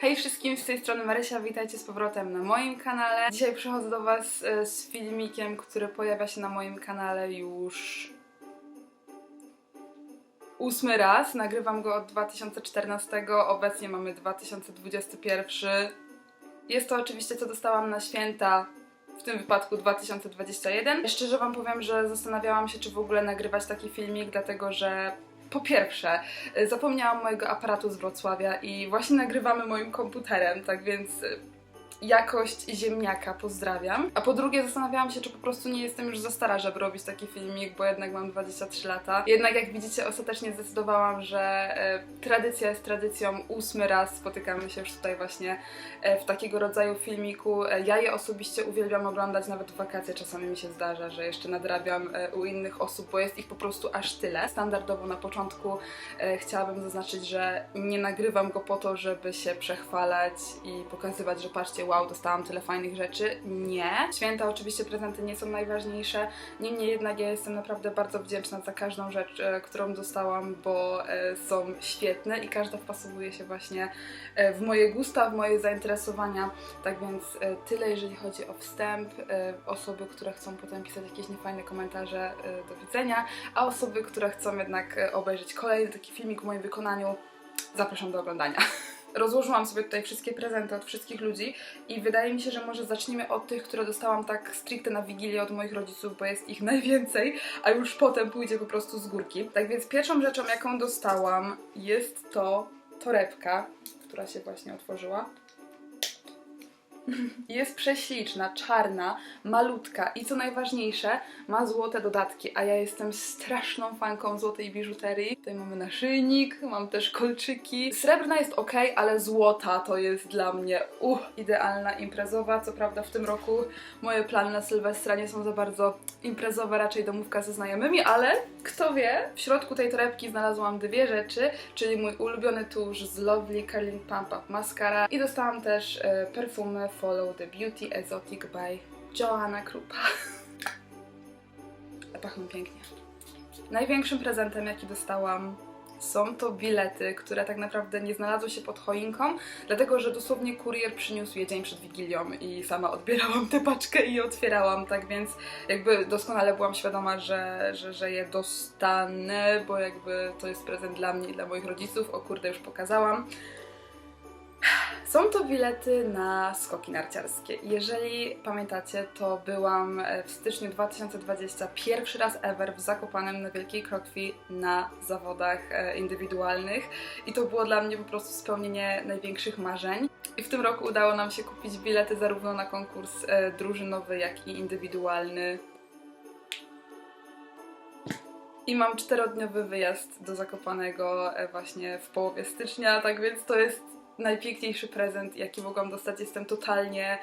Hej wszystkim, z tej strony Marysia, witajcie z powrotem na moim kanale. Dzisiaj przychodzę do Was e, z filmikiem, który pojawia się na moim kanale już ósmy raz. Nagrywam go od 2014, obecnie mamy 2021. Jest to oczywiście co dostałam na święta, w tym wypadku 2021. Szczerze Wam powiem, że zastanawiałam się, czy w ogóle nagrywać taki filmik, dlatego że po pierwsze, y, zapomniałam mojego aparatu z Wrocławia i właśnie nagrywamy moim komputerem, tak więc y, jakość ziemniaka pozdrawiam. A po drugie, zastanawiałam się, czy po prostu nie jestem już za stara, żeby robić taki filmik, bo jednak mam 23 lata. Jednak jak widzicie, ostatecznie zdecydowałam, że e, tradycja jest tradycją. Ósmy raz spotykamy się już tutaj właśnie e, w takiego rodzaju filmiku. E, ja je osobiście uwielbiam oglądać, nawet w wakacje czasami mi się zdarza, że jeszcze nadrabiam u innych osób, bo jest ich po prostu aż tyle. Standardowo na początku chciałabym zaznaczyć, że nie nagrywam go po to, żeby się przechwalać i pokazywać, że patrzcie, wow, dostałam tyle fajnych rzeczy. Nie. Święta oczywiście prezenty nie są najważniejsze, niemniej jednak ja jestem naprawdę bardzo wdzięczna za każdą rzecz, e, którą dostałam, bo e, są świetne i każda wpasowuje się właśnie e, w moje gusta, w moje zainteresowania. Tak więc tyle, jeżeli chodzi o wstęp. Osoby, które chcą potem pisać jakieś niefajne komentarze, do widzenia, a osoby, które chcą jednak obejrzeć kolejny taki filmik w moim wykonaniu, zapraszam do oglądania. Rozłożyłam sobie tutaj wszystkie prezenty od wszystkich ludzi i wydaje mi się, że może zacznijmy od tych, które dostałam tak stricte na Wigilię od moich rodziców, bo jest ich najwięcej, a już potem pójdzie po prostu z górki. Tak więc pierwszą rzeczą, jaką dostałam jest to torebka, która się właśnie otworzyła. Jest prześliczna, czarna, malutka i co najważniejsze, ma złote dodatki, a ja jestem straszną fanką złotej biżuterii. Tutaj mamy naszyjnik, mam też kolczyki. Srebrna jest ok, ale złota to jest dla mnie uh, idealna imprezowa. Co prawda w tym roku moje plany na Sylwestra nie są za bardzo imprezowe, raczej domówka ze znajomymi, ale kto wie, w środku tej torebki znalazłam dwie rzeczy, czyli mój ulubiony tusz z Lovely Curling Pump Up Mascara i dostałam też e, perfumy Follow the Beauty Exotic by Joanna Krupa. Pachną pięknie. Największym prezentem, jaki dostałam, są to bilety, które tak naprawdę nie znalazły się pod choinką, dlatego że dosłownie kurier przyniósł je dzień przed Wigilią i sama odbierałam tę paczkę i otwierałam, tak więc jakby doskonale byłam świadoma, że, że, że je dostanę, bo jakby to jest prezent dla mnie i dla moich rodziców. O kurde, już pokazałam. Są to bilety na skoki narciarskie. Jeżeli pamiętacie, to byłam e, w styczniu 2020 pierwszy raz ever w Zakopanem na Wielkiej Krokwi na zawodach e, indywidualnych i to było dla mnie po prostu spełnienie największych marzeń. I w tym roku udało nam się kupić bilety zarówno na konkurs e, drużynowy, jak i indywidualny. I mam czterodniowy wyjazd do Zakopanego właśnie w połowie stycznia, tak więc to jest najpiękniejszy prezent, jaki mogłam dostać. Jestem totalnie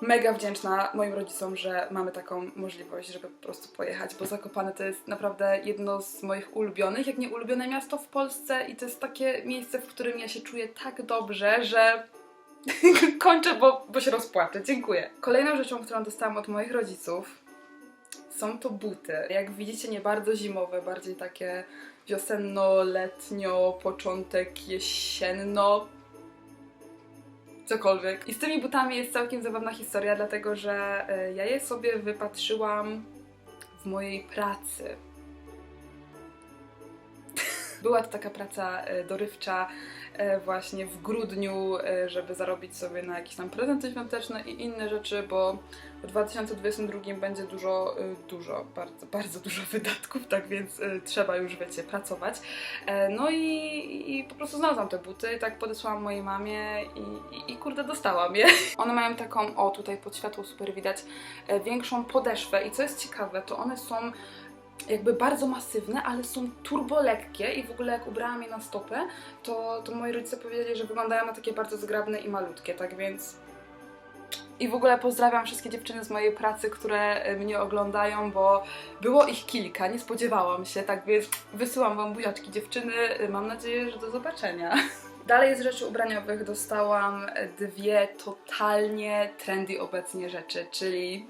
mega wdzięczna moim rodzicom, że mamy taką możliwość, żeby po prostu pojechać, bo Zakopane to jest naprawdę jedno z moich ulubionych, jak nie ulubione miasto w Polsce i to jest takie miejsce, w którym ja się czuję tak dobrze, że kończę, bo, bo się rozpłaczę. Dziękuję. Kolejną rzeczą, którą dostałam od moich rodziców są to buty. Jak widzicie, nie bardzo zimowe, bardziej takie wiosenno-letnio, początek jesienno, cokolwiek. I z tymi butami jest całkiem zabawna historia, dlatego że e, ja je sobie wypatrzyłam w mojej pracy. Była to taka praca e, dorywcza e, właśnie w grudniu, e, żeby zarobić sobie na jakieś tam prezenty świąteczne i inne rzeczy, bo w 2022 będzie dużo, dużo, bardzo, bardzo dużo wydatków, tak więc trzeba już, wiecie, pracować. No i, i po prostu znalazłam te buty, tak podesłałam mojej mamie i, i, i kurde dostałam je. One mają taką, o tutaj pod światło super widać, większą podeszwę i co jest ciekawe, to one są jakby bardzo masywne, ale są turbo lekkie i w ogóle jak ubrałam je na stopę, to, to moi rodzice powiedzieli, że wyglądają na takie bardzo zgrabne i malutkie, tak więc i w ogóle pozdrawiam wszystkie dziewczyny z mojej pracy, które e, mnie oglądają, bo było ich kilka, nie spodziewałam się, tak więc wysyłam wam buziaczki dziewczyny, e, mam nadzieję, że do zobaczenia. Dalej z rzeczy ubraniowych dostałam dwie totalnie trendy obecnie rzeczy, czyli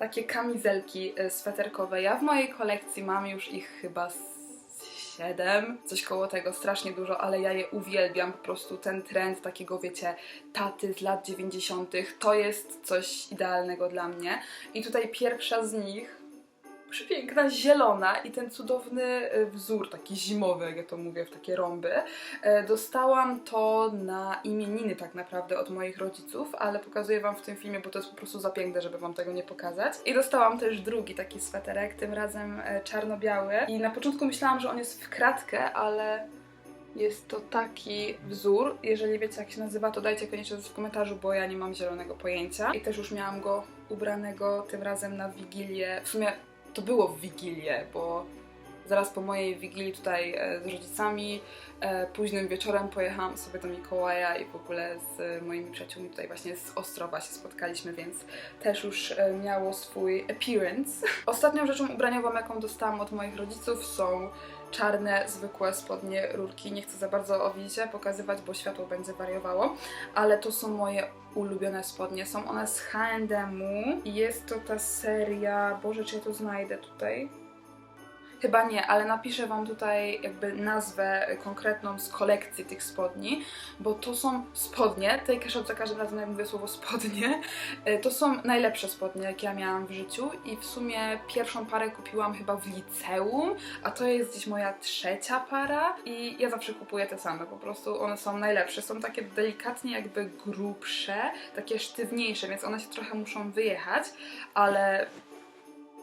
takie kamizelki e, sweterkowe. Ja w mojej kolekcji mam już ich chyba 7, coś koło tego, strasznie dużo, ale ja je uwielbiam, po prostu ten trend takiego, wiecie, taty z lat 90. to jest coś idealnego dla mnie. I tutaj pierwsza z nich, przepiękna, zielona i ten cudowny e, wzór, taki zimowy, jak ja to mówię, w takie rąby. E, Dostałam to na imieniny tak naprawdę od moich rodziców, ale pokazuję Wam w tym filmie, bo to jest po prostu za piękne, żeby Wam tego nie pokazać. I dostałam też drugi taki sweterek, tym razem e, czarno-biały. I na początku myślałam, że on jest w kratkę, ale jest to taki wzór. Jeżeli wiecie jak się nazywa, to dajcie koniecznie w komentarzu, bo ja nie mam zielonego pojęcia. I też już miałam go ubranego tym razem na Wigilię. W sumie to było w Wigilię, bo zaraz po mojej Wigilii tutaj e, z rodzicami e, późnym wieczorem pojechałam sobie do Mikołaja i w ogóle z moimi przyjaciółmi tutaj właśnie z Ostrowa się spotkaliśmy, więc też już e, miało swój appearance. Ostatnią rzeczą ubraniową, jaką dostałam od moich rodziców są czarne, zwykłe spodnie, rurki. Nie chcę za bardzo o widzicie pokazywać, bo światło będzie wariowało, ale to są moje ulubione spodnie. Są one z H&M-u i jest to ta seria... Boże, czy ja to znajdę tutaj? Chyba nie, ale napiszę Wam tutaj jakby nazwę konkretną z kolekcji tych spodni, bo to są spodnie, tutaj też za każdym razem jak mówię słowo spodnie, e, to są najlepsze spodnie, jakie ja miałam w życiu i w sumie pierwszą parę kupiłam chyba w liceum, a to jest gdzieś moja trzecia para i ja zawsze kupuję te same, po prostu one są najlepsze, są takie delikatnie jakby grubsze, takie sztywniejsze, więc one się trochę muszą wyjechać, ale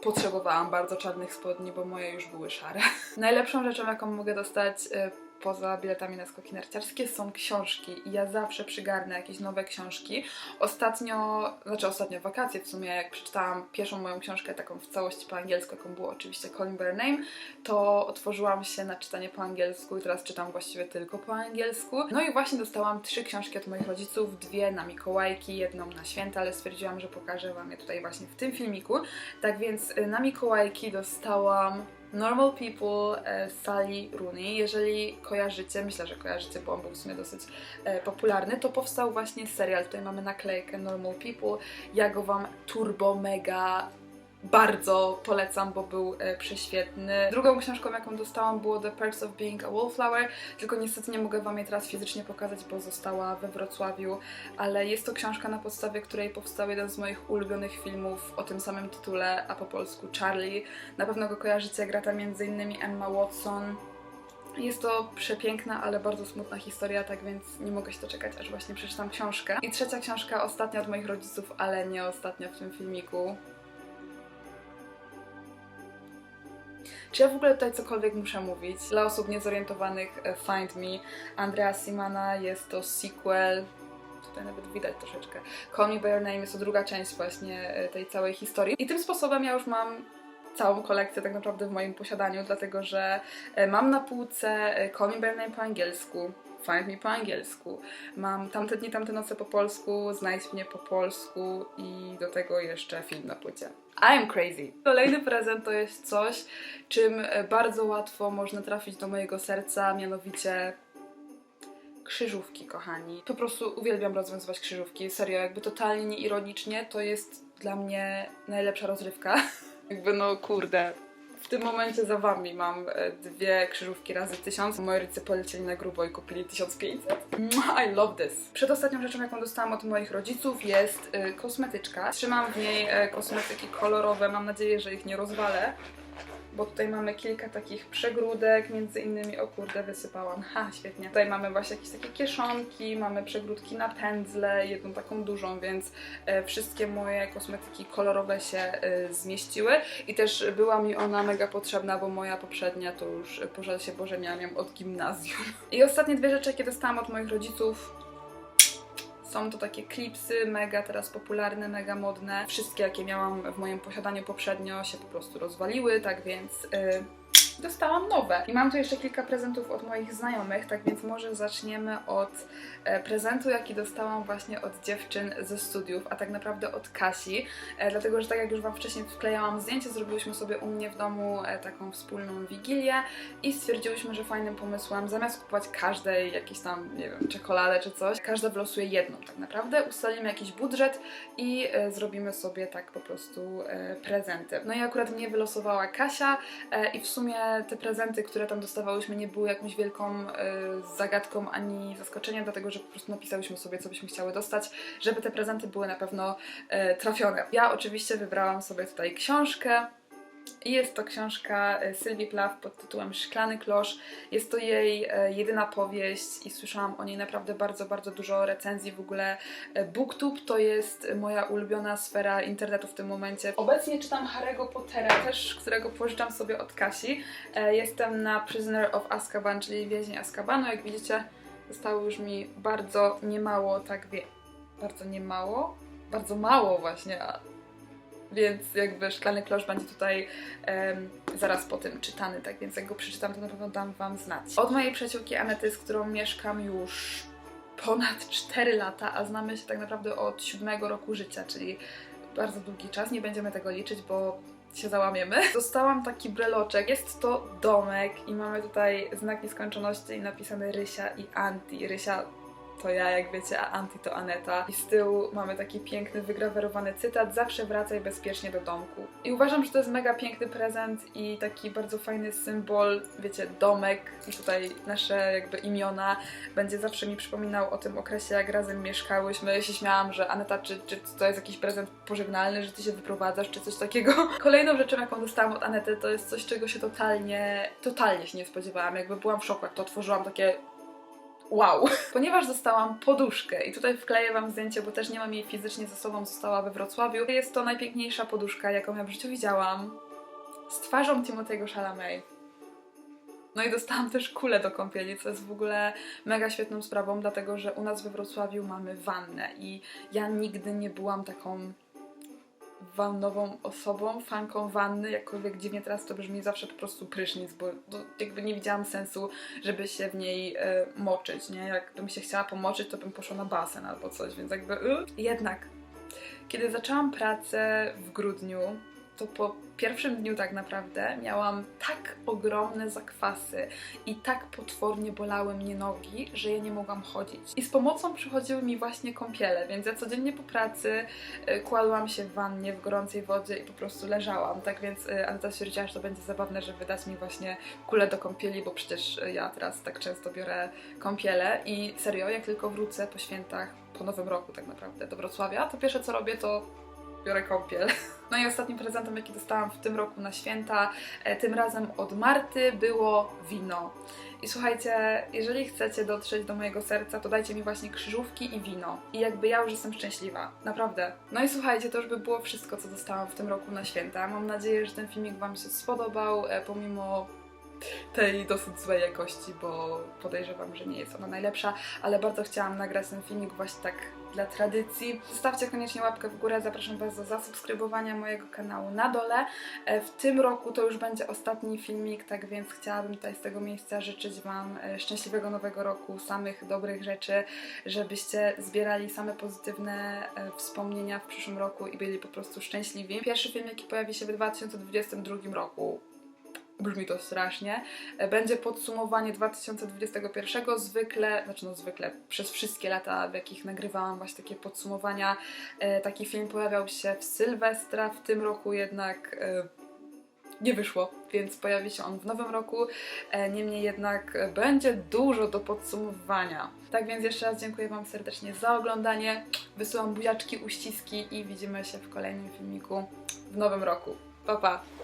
potrzebowałam bardzo czarnych spodni, bo moje już były szare. Najlepszą rzeczą, jaką mogę dostać y, poza biletami na skoki narciarskie są książki i ja zawsze przygarnę jakieś nowe książki. Ostatnio, znaczy ostatnio wakacje w sumie, jak przeczytałam pierwszą moją książkę taką w całości po angielsku, jaką było oczywiście Colin Bear Name, to otworzyłam się na czytanie po angielsku i teraz czytam właściwie tylko po angielsku. No i właśnie dostałam trzy książki od moich rodziców, dwie na Mikołajki, jedną na święta, ale stwierdziłam, że pokażę Wam je tutaj właśnie w tym filmiku. Tak więc y, na Mikołajki dostałam Normal People e, Sally Rooney. Jeżeli kojarzycie, myślę, że kojarzycie, bo on był w sumie dosyć e, popularny, to powstał właśnie serial. Tutaj mamy naklejkę Normal People. Ja go Wam turbo mega bardzo polecam, bo był e, prześwietny. Drugą książką, jaką dostałam, było The Perks of Being a Wallflower, tylko niestety nie mogę Wam jej teraz fizycznie pokazać, bo została we Wrocławiu, ale jest to książka, na podstawie której powstał jeden z moich ulubionych filmów o tym samym tytule, a po polsku Charlie. Na pewno go kojarzycie, gra tam m.in. Emma Watson. Jest to przepiękna, ale bardzo smutna historia, tak więc nie mogę się doczekać, aż właśnie przeczytam książkę. I trzecia książka, ostatnia od moich rodziców, ale nie ostatnia w tym filmiku. Czy ja w ogóle tutaj cokolwiek muszę mówić? Dla osób niezorientowanych, e, Find Me, Andrea Simana, jest to sequel, tutaj nawet widać troszeczkę. Call Me By Your Name jest to druga część właśnie e, tej całej historii. I tym sposobem ja już mam całą kolekcję tak naprawdę w moim posiadaniu, dlatego że e, mam na półce Call Me By Your Name po angielsku, Find Me po angielsku, mam Tamte dni, tamte noce po polsku, Znajdź mnie po polsku i do tego jeszcze film na płycie. I'm crazy. Kolejny prezent to jest coś, czym e, bardzo łatwo można trafić do mojego serca, mianowicie krzyżówki, kochani. Po prostu uwielbiam rozwiązywać krzyżówki. Serio, jakby totalnie nieironicznie, to jest dla mnie najlepsza rozrywka. jakby no kurde. W tym momencie za wami mam e, dwie krzyżówki razy tysiąc. Moi rodzice polecieli na grubo i kupili 1500. Mwah, I love this. Przedostatnią rzeczą, jaką dostałam od moich rodziców jest y, kosmetyczka. Trzymam w niej e, kosmetyki kolorowe. Mam nadzieję, że ich nie rozwalę bo tutaj mamy kilka takich przegródek, między innymi, o kurde, wysypałam, ha, świetnie. Tutaj mamy właśnie jakieś takie kieszonki, mamy przegródki na pędzle, jedną taką dużą, więc e, wszystkie moje kosmetyki kolorowe się e, zmieściły i też była mi ona mega potrzebna, bo moja poprzednia to już, e, pożal się Boże, miałam ją od gimnazjum. I ostatnie dwie rzeczy, jakie dostałam od moich rodziców, są to takie klipsy, mega teraz popularne, mega modne. Wszystkie, jakie miałam w moim posiadaniu poprzednio, się po prostu rozwaliły, tak więc. Yy, Dostałam nowe. I mam tu jeszcze kilka prezentów od moich znajomych, tak więc może zaczniemy od e, prezentu, jaki dostałam właśnie od dziewczyn ze studiów, a tak naprawdę od Kasi, e, dlatego że tak jak już Wam wcześniej wklejałam zdjęcie, zrobiłyśmy sobie u mnie w domu e, taką wspólną wigilię i stwierdziłyśmy, że fajnym pomysłem, zamiast kupować każdej jakieś tam, nie wiem, czekoladę czy coś, każda wylosuje jedną tak naprawdę, ustalimy jakiś budżet i zrobimy sobie tak po prostu prezenty. No i akurat mnie wylosowała Kasia i w sumie te prezenty, które tam dostawałyśmy, nie były jakąś wielką y, zagadką ani zaskoczeniem, dlatego że po prostu napisałyśmy sobie, co byśmy chciały dostać, żeby te prezenty były na pewno y, trafione. Ja oczywiście wybrałam sobie tutaj książkę. I jest to książka e, Sylwii Plath pod tytułem Szklany Klosz. Jest to jej e, jedyna powieść i słyszałam o niej naprawdę bardzo, bardzo dużo recenzji. W ogóle e, BookTube to jest moja ulubiona sfera internetu w tym momencie. Obecnie czytam Harry'ego Pottera też, którego pożyczam sobie od Kasi. Jestem na Prisoner of Azkaban, czyli więzień Azkabanu. Jak widzicie, zostało już mi bardzo niemało, tak wie... Bardzo niemało? Bardzo mało właśnie, więc jakby Szklany Klosz będzie tutaj zaraz po tym czytany, tak więc jak go przeczytam, to na pewno dam Wam znać. Od mojej przyjaciółki Anety, z którą mieszkam już ponad 4 lata, a znamy się tak naprawdę od siódmego roku życia, czyli bardzo długi czas, nie będziemy tego liczyć, bo się załamiemy. Dostałam taki breloczek, jest to domek i mamy tutaj znak nieskończoności i napisane Rysia i Anti. Rysia to ja, jak wiecie, a Anti to Aneta. I z tyłu mamy taki piękny, wygrawerowany cytat Zawsze wracaj bezpiecznie do domku. I uważam, że to jest mega piękny prezent i taki bardzo fajny symbol, wiecie, domek i tutaj nasze jakby imiona będzie zawsze mi przypominał o tym okresie, jak razem mieszkałyśmy. Ja się śmiałam, że Aneta, czy, czy to jest jakiś prezent pożegnalny, że ty się wyprowadzasz, czy coś takiego. Kolejną rzeczą, jaką dostałam od Anety, to jest coś, czego się totalnie, totalnie się nie spodziewałam. Jakby byłam w szoku, jak to otworzyłam, takie Wow! Ponieważ dostałam poduszkę i tutaj wkleję Wam zdjęcie, bo też nie mam jej fizycznie ze sobą, została we Wrocławiu. Jest to najpiękniejsza poduszka, jaką ja w życiu widziałam. Z twarzą Timothy'ego Chalamet. No i dostałam też kulę do kąpieli, co jest w ogóle mega świetną sprawą, dlatego że u nas we Wrocławiu mamy wannę i ja nigdy nie byłam taką wannową osobą, fanką wanny, jakkolwiek dziwnie teraz to brzmi zawsze po prostu prysznic, bo jakby nie widziałam sensu, żeby się w niej e, moczyć, nie? Jakbym się chciała pomoczyć, to bym poszła na basen albo coś, więc jakby... Y. Jednak, kiedy zaczęłam pracę w grudniu, to po pierwszym dniu tak naprawdę miałam tak ogromne zakwasy i tak potwornie bolały mnie nogi, że ja nie mogłam chodzić. I z pomocą przychodziły mi właśnie kąpiele, więc ja codziennie po pracy y, kładłam się w wannie w gorącej wodzie i po prostu leżałam. Tak więc y, Aneta stwierdziła, że to będzie zabawne, żeby dać mi właśnie kulę do kąpieli, bo przecież y, ja teraz tak często biorę kąpiele i serio, jak tylko wrócę po świętach, po nowym roku tak naprawdę do Wrocławia, to pierwsze co robię to biorę kąpiel. No i ostatnim prezentem, jaki dostałam w tym roku na święta, e, tym razem od Marty, było wino. I słuchajcie, jeżeli chcecie dotrzeć do mojego serca, to dajcie mi właśnie krzyżówki i wino. I jakby ja już jestem szczęśliwa. Naprawdę. No i słuchajcie, to już by było wszystko, co dostałam w tym roku na święta. Mam nadzieję, że ten filmik Wam się spodobał, e, pomimo tej dosyć złej jakości, bo podejrzewam, że nie jest ona najlepsza, ale bardzo chciałam nagrać ten filmik właśnie tak dla tradycji. Zostawcie koniecznie łapkę w górę, zapraszam Was do zasubskrybowania mojego kanału na dole. E, W tym roku to już będzie ostatni filmik, tak więc chciałabym tutaj z tego miejsca życzyć Wam e, szczęśliwego nowego roku, samych dobrych rzeczy, żebyście zbierali same pozytywne e, wspomnienia w przyszłym roku i byli po prostu szczęśliwi. Pierwszy film, jaki pojawi się w 2022 roku, brzmi to strasznie. E, Będzie podsumowanie 2021. Zwykle, znaczy no zwykle, przez wszystkie lata, w jakich nagrywałam właśnie takie podsumowania, e, taki film pojawiał się w Sylwestra, w tym roku jednak e, nie wyszło, więc pojawi się on w nowym roku. Niemniej jednak będzie dużo do podsumowania. Tak więc jeszcze raz dziękuję Wam serdecznie za oglądanie. Wysyłam buziaczki, uściski i widzimy się w kolejnym filmiku w nowym roku. Pa, pa!